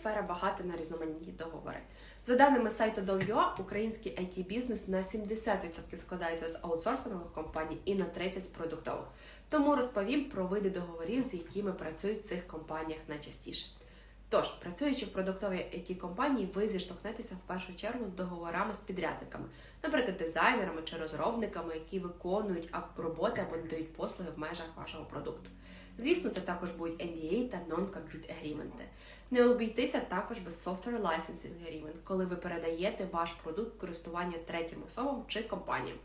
IT-сфера багата на різноманітні договори. За даними сайту Dom.ua, український IT-бізнес на 70% складається з аутсорсингових компаній і на 30% з продуктових. Тому розповім про види договорів, з якими працюють в цих компаніях найчастіше. Тож, працюючи в продуктовій it компанії, ви зіштовхнетеся в першу чергу з договорами з підрядниками, наприклад, дизайнерами чи розробниками, які виконують роботи або надають послуги в межах вашого продукту. Звісно, це також будуть NDA та Non-Compete Agreement. Не обійтися також без Software Licensing Agreement, коли ви передаєте ваш продукт користування третім особам чи компаніям.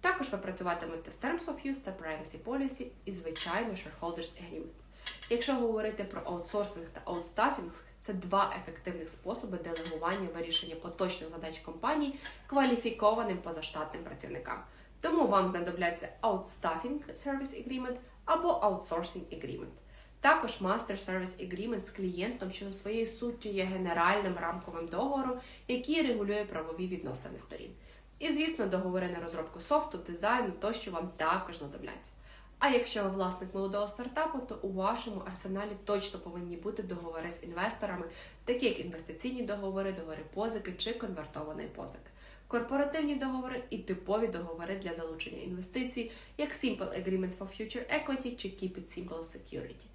Також ви працюватимете з Terms of Use та Privacy Policy і, звичайно, Shareholders Agreement. Якщо говорити про аутсорсинг та аутстафінг, це два ефективних способи делегування вирішення поточних задач компанії кваліфікованим позаштатним працівникам. Тому вам знадобляться Outstaffing Service Agreement або Outsourcing Agreement. Також Master Service Agreement з клієнтом, що за своєю суттю є генеральним рамковим договором, який регулює правові відносини сторін. І, звісно, договори на розробку софту, дизайну тощо вам також знадобляться. А якщо ви власник молодого стартапу, то у вашому арсеналі точно повинні бути договори з інвесторами, такі як інвестиційні договори, договори позики чи конвертованої позики, корпоративні договори і типові договори для залучення інвестицій, як Simple Agreement for Future Equity чи Keep It Simple Security.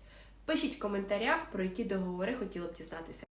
Пишіть в коментарях, про які договори хотіли б дізнатися.